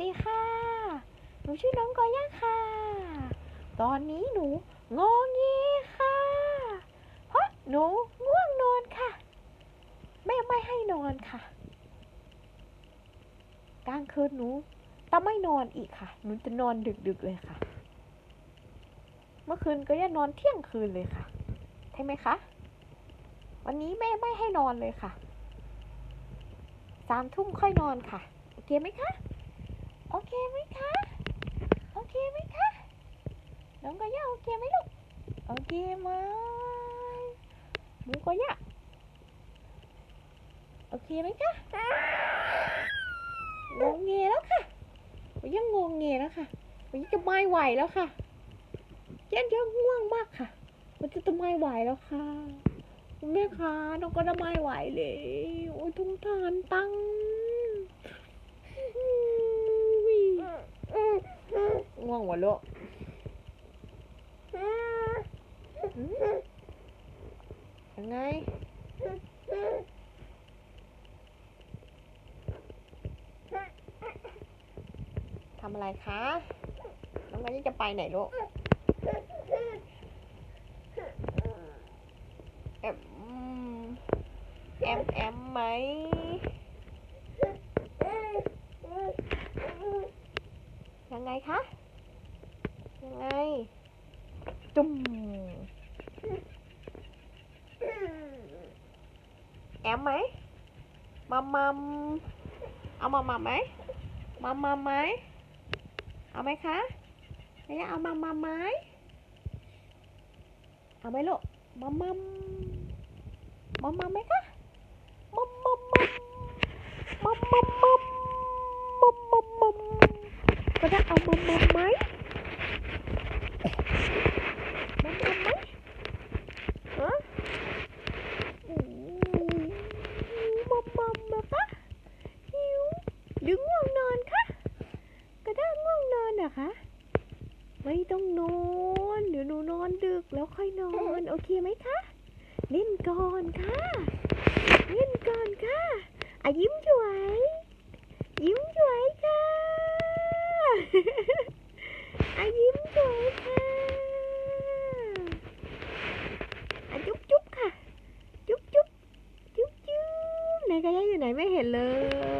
ดีค่ะ หนูชื่อน้องกอย่าค่ะ ตอนนี้หนูงอเงค่ะ เพราะหนูง่วงนอนค่ะ แม่ไม่ให้นอนค่ะ กลางคืนหนูต้องไม่นอนอีกค่ะ หนูจะนอนดึกๆเลยค่ะ เมื่อคืนก็ย่านอนเที่ยงคืนเลยค่ะ ใช่ไหมคะ วันนี้แม่ไม่ให้นอนเลยค่ะ สามทุ่มค่อยนอนค่ะ โอเคไหมคะ โอเคไหมคะ โอเคไหมคะ น้องก็ย่าโอเคไหมลูก โอเคไหมหนูก็ย่าโอเคไหมคะงงเงียแล้วค่ะวันยังงงเงแล้วค่ะวันนี้จะไม่ไหวแล้วค่ะเย็นยอะง่วงมากค่ะ มันจะจะไม่ไหวแล้วค่ะคุณแม่คะน้องก็จะไม่ไหวเลย โอ้ยทุงทานตั้ง ง่วงวะลูกยังไงทำอะไรคะ น้องมันจะไปไหนลูกแอมแอมแอมไหมยังไงคะ ยังไง จุ่มแอมไหมมัมมัมเอามัมมัมไหมมัมมัมไหมเอาไหมคะระยะเอามามาไหมเอาไหมลูกมามัมมามาไหมคะมัมมัมมัมมัมมัมมัมมัมมัมมัมก็ได้เอามัมมัมไหมมัมมัมไหมฮะอู้มัมมัมนะคะหิวหรือง่วงนอนคะ ก็ได้ง่วงนอนเหร อคะ ไม่ต้องนอน เดี๋ยวหนูนอนดึกแล้วค่อยนอน โอเคไหมคะ เล่นก่อนค่ะ เล่นก่อนค่ะอะยิ้มสวย ยิ้มสวยค่ะอะยิ้มสวยค่ะอะจุ๊บจุ๊บค่ะ จุ๊บจุ๊บจุ๊บจุ๊บไหนกระยะอยู่ไหนไม่เห็นเลย